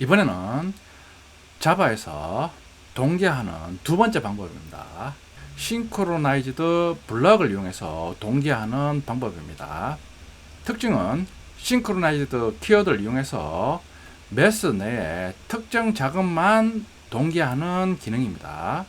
이번에는 자바에서 동기화하는 두 번째 방법입니다. 싱크로나이즈드 블럭을 이용해서 동기화하는 방법입니다. 특징은 싱크로나이즈드 키워드를 이용해서 메스 내에 특정 자금만 동기화하는 기능입니다.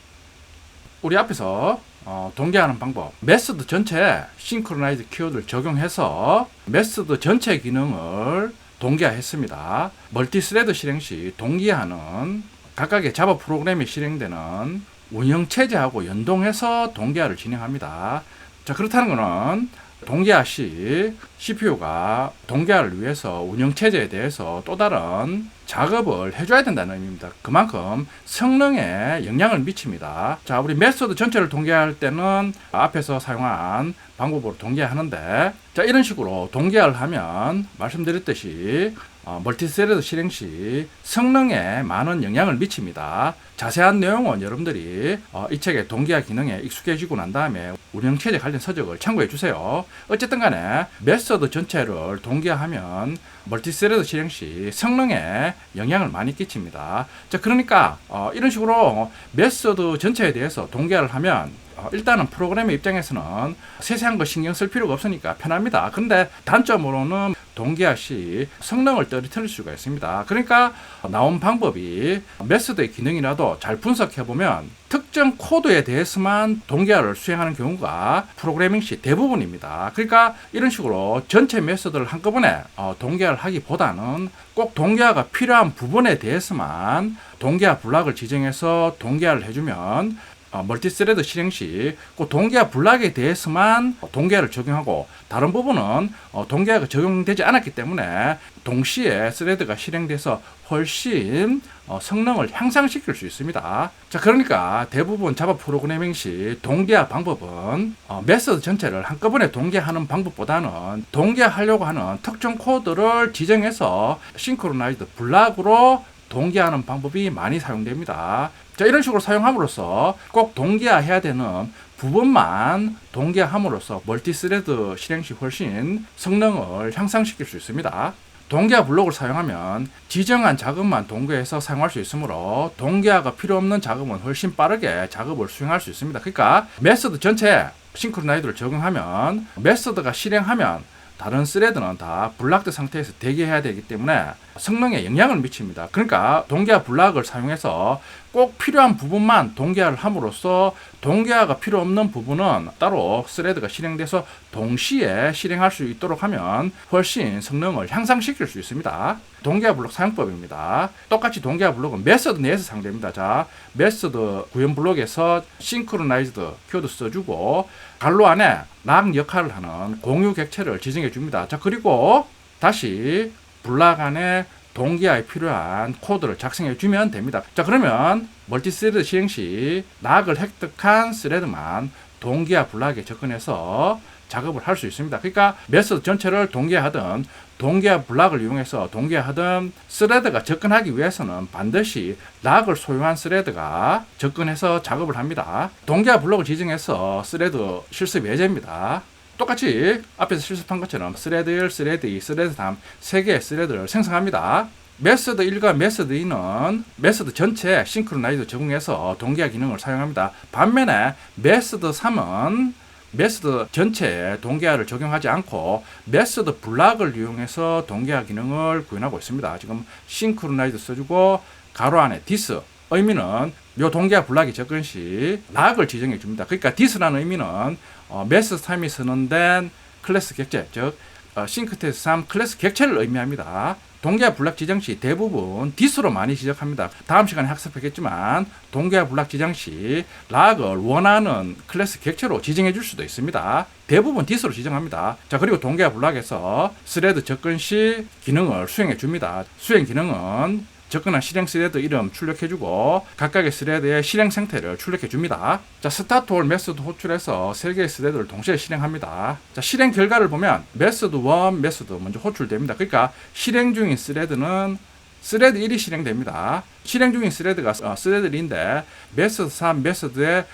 우리 앞에서 어, 동기화하는 방법 메소드 전체에 싱크로나이즈 키워드를 적용해서 메소드 전체 기능을 동기화했습니다. 멀티스레드 실행 시 동기화는 각각의 자바 프로그램이 실행되는 운영 체제하고 연동해서 동기화를 진행합니다. 자 그렇다는 것은 동기화 시 CPU가 동기화를 위해서 운영 체제에 대해서 또 다른 작업을 해줘야 된다는 의미입니다. 그만큼 성능에 영향을 미칩니다. 자, 우리 메소드 전체를 동기화할 때는 앞에서 사용한 방법으로 동기화하는데, 자, 이런 식으로 동기화를 하면 말씀드렸듯이 어, 멀티스레드 실행 시 성능에 많은 영향을 미칩니다. 자세한 내용은 여러분들이 어, 이 책의 동기화 기능에 익숙해지고 난 다음에 운영체제 관련 서적을 참고해 주세요. 어쨌든 간에 메소드 전체를 동기화하면 멀티스레드 실행 시 성능에 영향을 많이 끼칩니다. 자, 그러니까 어, 이런 식으로 메소드 전체에 대해서 동기화를 하면 어, 일단은 프로그램의 입장에서는 세세한 거 신경 쓸 필요가 없으니까 편합니다. 근데 단점으로는 동기화 시 성능을 떨어뜨릴 수가 있습니다. 그러니까 나온 방법이 메소드의 기능이라도 잘 분석해 보면 특정 코드에 대해서만 동기화를 수행하는 경우가 프로그래밍 시 대부분입니다. 그러니까 이런 식으로 전체 메소드를 한꺼번에 어, 동기화를 하기보다는 꼭 동기화가 필요한 부분에 대해서만 동기화 블락을 지정해서 동기화를 해주면 어, 멀티스레드 실행 시 그 동기화 블락에 대해서만 동기화를 적용하고 다른 부분은 어, 동기화가 적용되지 않았기 때문에 동시에 스레드가 실행돼서 훨씬 어, 성능을 향상시킬 수 있습니다. 자, 그러니까 대부분 자바 프로그래밍 시 동기화 방법은 어, 메서드 전체를 한꺼번에 동기화하는 방법보다는 동기화하려고 하는 특정 코드를 지정해서 싱크로나이즈 블락으로 동기화하는 방법이 많이 사용됩니다. 자, 이런 식으로 사용함으로써 꼭 동기화해야 되는 부분만 동기화함으로써 멀티스레드 실행 시 훨씬 성능을 향상시킬 수 있습니다. 동기화 블록을 사용하면 지정한 작업만 동기화해서 사용할 수 있으므로 동기화가 필요 없는 작업은 훨씬 빠르게 작업을 수행할 수 있습니다. 그러니까 메서드 전체에 싱크로나이드를 적용하면 메서드가 실행하면 다른 스레드는 다 블락드 상태에서 대기해야 되기 때문에 성능에 영향을 미칩니다. 그러니까 동기화 블락을 사용해서 꼭 필요한 부분만 동기화를 함으로써 동기화가 필요 없는 부분은 따로 스레드가 실행돼서 동시에 실행할 수 있도록 하면 훨씬 성능을 향상시킬 수 있습니다. 동기화 블록 사용법입니다. 똑같이 동기화 블록은 메서드 내에서 사용됩니다. 자, 메서드 구현 블록에서 싱크로나이즈드 키워드 써주고 갈로 안에 락 역할을 하는 공유 객체를 지정해 줍니다. 자, 그리고 다시 블락 안에 동기화에 필요한 코드를 작성해 주면 됩니다. 자, 그러면 멀티스레드 실행 시 락을 획득한 스레드만 동기화 블락에 접근해서 작업을 할 수 있습니다. 그러니까 메서드 전체를 동기화하든 동기화 블락을 이용해서 동기화하든 스레드가 접근하기 위해서는 반드시 락을 소유한 스레드가 접근해서 작업을 합니다. 동기화 블록을 지정해서 스레드 실습 예제입니다. 똑같이 앞에서 실습한 것처럼 스레드 1, 스레드 2, 스레드 3, 3개의 스레드를 생성합니다. 메서드 1과 메서드 2는 메서드 전체 싱크로나이즈 적용해서 동기화 기능을 사용합니다. 반면에 메서드 3은 메서드 전체에 동기화를 적용하지 않고 메서드 블락을 이용해서 동기화 기능을 구현하고 있습니다. 지금 싱크로나이즈 써주고 가로 안에 디스 의미는 요 동기화 블락이 접근 시 락을 지정해 줍니다. 그러니까 디스라는 의미는 어, 메서드 3이 선언된 클래스 객체 즉 어, 싱크테스 3 클래스 객체를 의미합니다. 동기화 블락 지정 시 대부분 디스로 많이 지적합니다. 다음 시간에 학습하겠지만 동기화 블락 지정 시 락을 원하는 클래스 객체로 지정해 줄 수도 있습니다. 대부분 디스로 지정합니다. 자 그리고 동기화 블락에서 스레드 접근 시 기능을 수행해 줍니다. 수행 기능은 접근한 실행 스레드 이름 출력해주고 각각의 스레드의 실행 상태를 출력해줍니다. 자 스타트 홀 메소드 호출해서 세 개의 스레드를 동시에 실행합니다. 자 실행 결과를 보면 메소드 1 메소드 먼저 호출됩니다. 그러니까 실행 중인 스레드는 스레드 1이 실행됩니다. 실행 중인 스레드가 어, 스레드 1인데 메소드 3 메소드의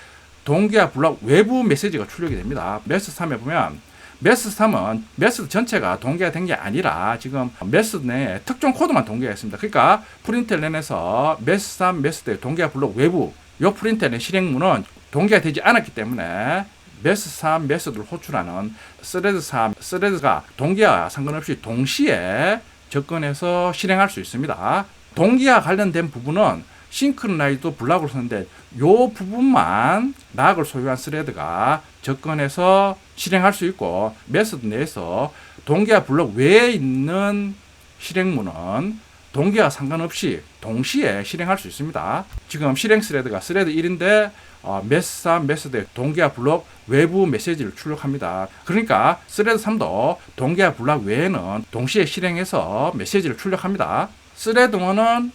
동기화 블록 외부 메시지가 출력이 됩니다. 메소드 3에 보면 메스 3은 메스 전체가 동기화 된게 아니라 지금 메스 내 특정 코드만 동기화 했습니다. 그러니까 프린텔렌에서 메스 3, 메스 대 동기화 블록 외부 요 프린텔렌 실행문은 동기화 되지 않았기 때문에 메스 3 메스드를 호출하는 스레드 3 스레드가 동기화 상관없이 동시에 접근해서 실행할 수 있습니다. 동기화 관련된 부분은 싱크로나이즈도 블락으로 쓰는데 요 부분만 락을 소유한 스레드가 접근해서 실행할 수 있고 메소드 내에서 동기화 블록 외에 있는 실행문은 동기와 상관없이 동시에 실행할 수 있습니다. 지금 실행 스레드가 스레드 1인데 어, 메스 3 메소드의 동기화 블록 외부 메시지를 출력합니다. 그러니까 스레드 3도 동기화 블록 외에는 동시에 실행해서 메시지를 출력합니다. 스레드 1은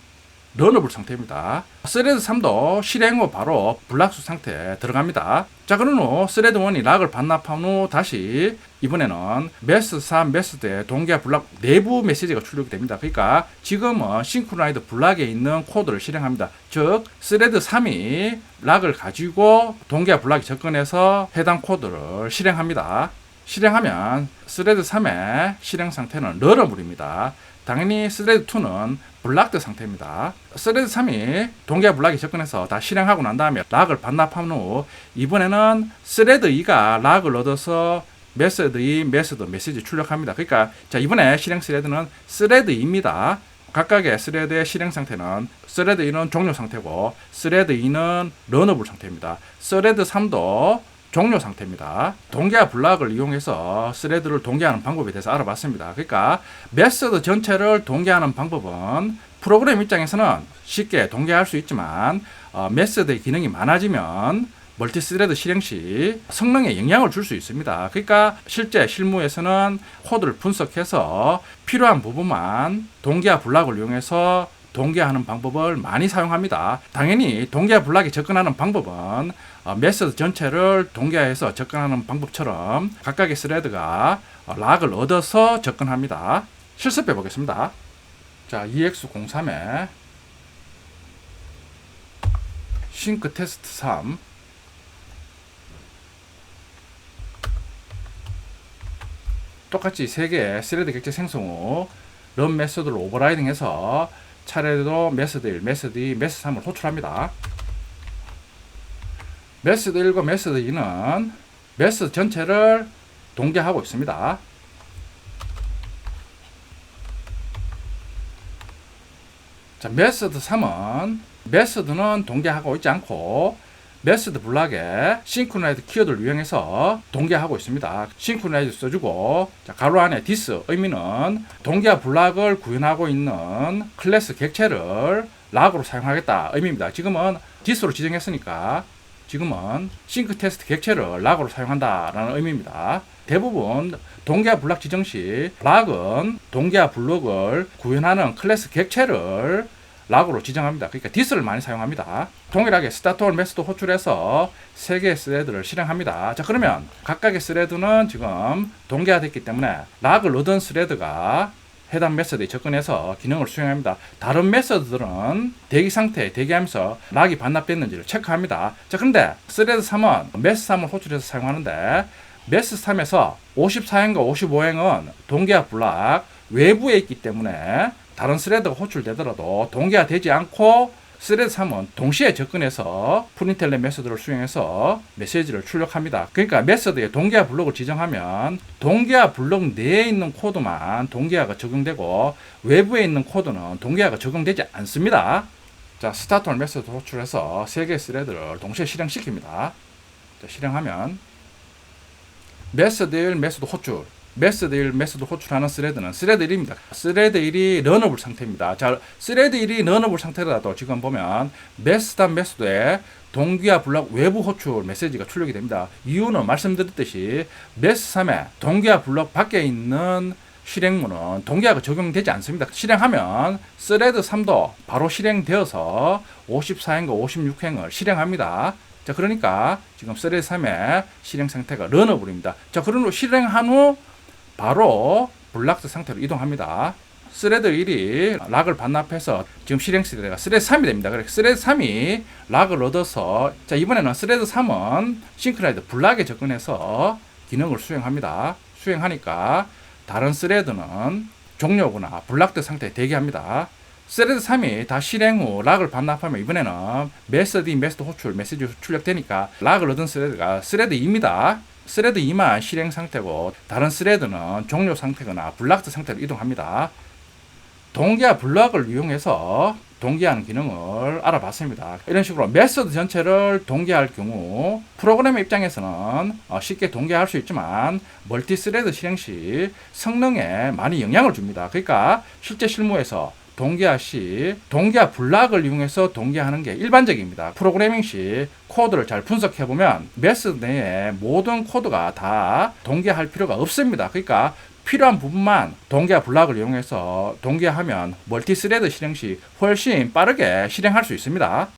런어블 상태입니다. 스레드 3도 실행 후 바로 블락수 상태에 들어갑니다. 자, 그런 후 스레드 1이 락을 반납한 후 다시 이번에는 메스 3 메스드의 동기화 블락 내부 메시지가 출력이 됩니다. 그러니까 지금은 싱크로나이드 블락에 있는 코드를 실행합니다. 즉, 스레드 3이 락을 가지고 동기화 블락에 접근해서 해당 코드를 실행합니다. 실행하면 스레드 3의 실행 상태는 런어블입니다. 당연히 스레드 2는 블락드 상태입니다. 스레드 3이 동기화 블락에 접근해서 다 실행하고 난 다음에 락을 반납한 후 이번에는 스레드 2가 락을 얻어서 메서드 2, 메서드 메시지 출력합니다. 그러니까 자 이번에 실행 스레드는 스레드 2입니다. 각각의 스레드의 실행 상태는 스레드 1은 종료 상태고 스레드 2는 런어블 상태입니다. 스레드 3도 종료 상태입니다. 동기화 블락을 이용해서 스레드를 동기화하는 방법에 대해서 알아봤습니다. 그러니까 메서드 전체를 동기화하는 방법은 프로그램 입장에서는 쉽게 동기화할 수 있지만 어, 메서드의 기능이 많아지면 멀티스레드 실행 시 성능에 영향을 줄 수 있습니다. 그러니까 실제 실무에서는 코드를 분석해서 필요한 부분만 동기화 블락을 이용해서 동기화하는 방법을 많이 사용합니다. 당연히 동기화 블락에 접근하는 방법은 어, 메서드 전체를 동기화해서 접근하는 방법처럼 각각의 스레드가 어, 락을 얻어서 접근합니다. 실습해 보겠습니다. 자, EX03에 싱크 테스트 3 똑같이 3개의 스레드 객체 생성 후 런 메서드를 오버라이딩해서 차례로 메서드 1, 메서드 2, 메서드 3을 호출합니다. 메서드 1과 메서드 2는 메서드 전체를 동기하고 있습니다. 자, 메서드 3은 메서드는 동기하고 있지 않고 메서드 블락에 싱크로나이즈 키워드를 이용해서 동기화하고 있습니다. 싱크로나이즈 써주고 자, 가로 안에 디스 의미는 동기화 블락을 구현하고 있는 클래스 객체를 락으로 사용하겠다 의미입니다. 지금은 디스로 지정했으니까 지금은 싱크 테스트 객체를 락으로 사용한다라는 의미입니다. 대부분 동기화 블락 지정 시 락은 동기화 블록을 구현하는 클래스 객체를 락으로 지정합니다. 그러니까 디스를 많이 사용합니다. 동일하게 스타트홀 메스도 호출해서 세 개의 스레드를 실행합니다. 자 그러면 각각의 스레드는 지금 동기화됐기 때문에 락을 얻은 스레드가 해당 메서드에 접근해서 기능을 수행합니다. 다른 메서드들은 대기 상태에 대기하면서 락이 반납됐는지를 체크합니다. 자, 그런데 스레드 3은 메스 3을 호출해서 사용하는데 메스 3에서 54행과 55행은 동기화 블락 외부에 있기 때문에 다른 스레드가 호출되더라도 동기화 되지 않고 스레드 3은 동시에 접근해서 프린텔렛 메서드를 수행해서 메시지를 출력합니다. 그러니까 메서드에 동기화 블록을 지정하면 동기화 블록 내에 있는 코드만 동기화가 적용되고 외부에 있는 코드는 동기화가 적용되지 않습니다. 자, 스타트홀 메서드 호출해서 세 개의 스레드를 동시에 실행시킵니다. 자, 실행하면 메서드 1, 메서드 호출 메서드 1, 메서드 호출하는 스레드는 스레드 1입니다. 스레드 1이 런어블 상태입니다. 자, 스레드 1이 런어블 상태라도 지금 보면 메스단 메서드에 동기화 블록 외부 호출 메시지가 출력이 됩니다. 이유는 말씀드렸듯이 메스 3에 동기화 블록 밖에 있는 실행문은 동기화가 적용되지 않습니다. 실행하면 스레드 3도 바로 실행되어서 54행과 56행을 실행합니다. 자, 그러니까 지금 스레드 3의 실행 상태가 런어블입니다. 자, 그런 후 실행한 후 바로 블락드 상태로 이동합니다. 스레드 1이 락을 반납해서 지금 실행 스레드가 스레드 3이 됩니다. 그래서 스레드 3이 락을 얻어서 자 이번에는 스레드 3은 싱크라이드 블락에 접근해서 기능을 수행합니다. 수행하니까 다른 스레드는 종료거나 블락드 상태에 대기합니다. 스레드 3이 다 실행 후 락을 반납하면 이번에는 메서드 메스드 호출 메시지 출력되니까 락을 얻은 스레드가 스레드 2입니다. 스레드 2만 실행 상태고 다른 스레드는 종료 상태거나 블락드 상태로 이동합니다. 동기화 블럭을 이용해서 동기화하는 기능을 알아봤습니다. 이런 식으로 메서드 전체를 동기화할 경우 프로그램 입장에서는 어, 쉽게 동기화할 수 있지만 멀티 스레드 실행 시 성능에 많이 영향을 줍니다. 그러니까 실제 실무에서 동기화 시 동기화 블락을 이용해서 동기화하는 게 일반적입니다. 프로그래밍 시 코드를 잘 분석해 보면 메서드 내에 모든 코드가 다 동기화할 필요가 없습니다. 그러니까 필요한 부분만 동기화 블락을 이용해서 동기화하면 멀티 스레드 실행 시 훨씬 빠르게 실행할 수 있습니다.